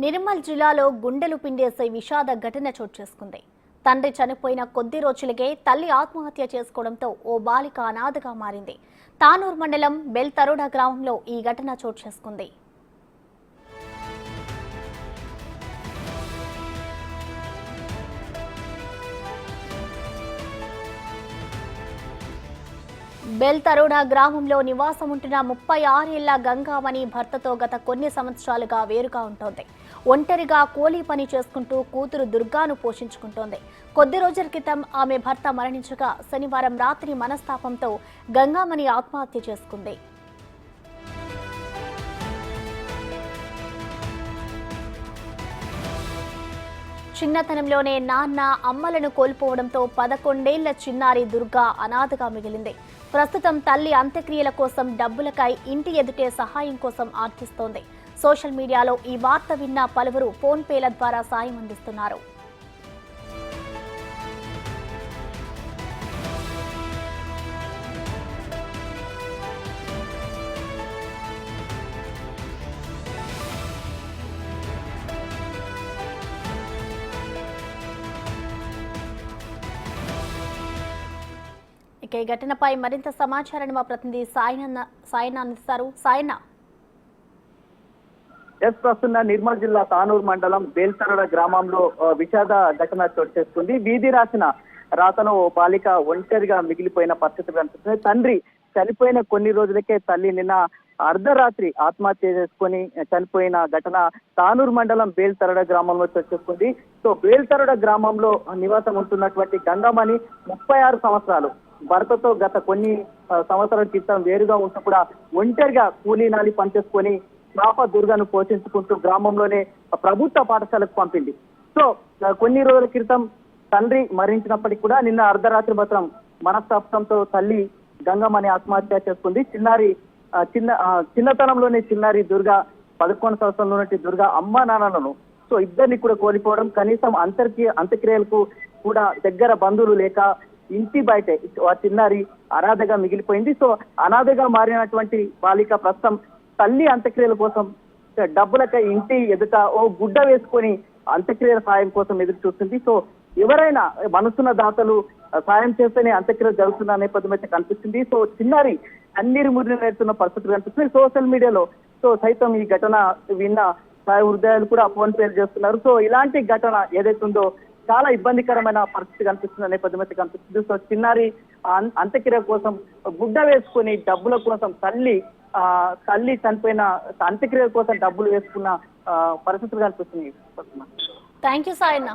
నిర్మల్ జిల్లాలో గుండెలు పిండేసే విషాద ఘటన చోటు చేసుకుంది. తండ్రి చనిపోయిన కొద్ది రోజులకే తల్లి ఆత్మహత్య చేసుకోవడంతో ఓ బాలిక అనాథగా మారింది. తానూర్ మండలం బెల్తరోడా గ్రామంలో ఈ ఘటన చోటు చేసుకుంది. బెల్తరుణ గ్రామంలో నివాసం ఉంటున్న ముప్పై ఆరేళ్ళ గంగామణి భర్తతో గత కొన్ని సంవత్సరాలుగా వేరుగా ఉంటోంది. ఒంటరిగా కూలీ పని చేసుకుంటూ కూతురు దుర్గాను పోషించుకుంటోంది. కొద్ది రోజుల క్రితం ఆమె భర్త మరణించగా శనివారం రాత్రి మనస్తాపంతో గంగామణి ఆత్మహత్య చేసుకుంది. చిన్నతనంలోనే నాన్న అమ్మలను కోల్పోవడంతో పదకొండేళ్ళ చిన్నారి దుర్గా అనాథగా మిగిలింది. ప్రస్తుతం తల్లి అంత్యక్రియల కోసం డబ్బులకై ఇంటి ఎదుటే సహాయం కోసం ఆర్థిస్తోంది సోషల్ మీడియాలో ఈ వార్త విన్న పలువురు ఫోన్పేల ద్వారా సాయం అందిస్తున్నారు. ఇక ఘటనపై మరింత సమాచారాన్ని మా ప్రతినిధి సాయన సాయన అందిస్తారు సాయన. ఎస్ ప్రస్తున్న నిర్మల్ జిల్లా తానూరు మండలం బేల్తరడ గ్రామంలో విషాద ఘటన చోటు చేసుకుంది. వీధి రాసిన రాతను ఓ బాలిక ఒంటరిగా మిగిలిపోయిన పరిస్థితి కనిపిస్తుంది. తండ్రి చనిపోయిన కొన్ని రోజులకే తల్లి నిన్న అర్ధరాత్రి ఆత్మహత్య చేసుకొని చనిపోయిన ఘటన తానూరు మండలం బేల్తరడ గ్రామంలో చోటు చేసుకుంది. సో బేల్తరడ గ్రామంలో నివాసం ఉంటున్నటువంటి గంగమణి ముప్పై ఆరు సంవత్సరాలు. భర్తతో గత కొన్ని సంవత్సరాల క్రితం వేరుగా ఉంటూ కూడా ఒంటరిగా కూలీనాలి పనిచేసుకొని పాప దుర్గను పోషించుకుంటూ గ్రామంలోనే ప్రభుత్వ పాఠశాలకు పంపింది. సో కొన్ని రోజుల క్రితం తండ్రి మరణించినప్పటికీ కూడా నిన్న అర్ధరాత్రి మాత్రం మనస్తాపంతో తల్లి గంగమ్మని ఆత్మహత్య చేసుకుంది. చిన్నారి చిన్న చిన్నతనంలోనే చిన్నారి దుర్గా పదకొండు సంవత్సరంలో దుర్గా అమ్మ నాన్నలను సో ఇద్దరిని కూడా కోల్పోవడం కనీసం అంతర్క్రియ అంత్యక్రియలకు కూడా దగ్గర బంధువులు లేక ఇంటి బయటే. చిన్నారి అనాథగా మిగిలిపోయింది. సో అనాథగా మారినటువంటి బాలిక ప్రస్తుతం తల్లి అంత్యక్రియల కోసం డబ్బులకై ఇంటి ఎదుట ఓ గుడ్డ వేసుకొని అంత్యక్రియల సాయం కోసం ఎదురు చూస్తుంది. సో ఎవరైనా మనసున్న దాతలు సాయం చేస్తేనే అంత్యక్రియలు జరుగుతున్న నేపథ్యం అయితే కనిపిస్తుంది. సో చిన్నారి అన్నీరు మురిని నేర్చున్న పరిస్థితులు కనిపిస్తుంది సోషల్ మీడియాలో. సో సైతం ఈ ఘటన విన్న సాయ హృదయాలు కూడా ఫోన్ పేరు చేస్తున్నారు. సో ఇలాంటి ఘటన ఏదైతుందో చాలా ఇబ్బందికరమైన పరిస్థితి కనిపిస్తుంది నేపథ్యమైతే కనిపిస్తుంది. సో చిన్నారి అంత్యక్రియ కోసం గుడ్డ వేసుకొని డబ్బుల కోసం తల్లి ఆ తల్లి చనిపోయిన అంత్యక్రియ కోసం డబ్బులు వేసుకున్న ఆ, పరిస్థితులు కనిపిస్తున్నాయి. Thank you Sayanna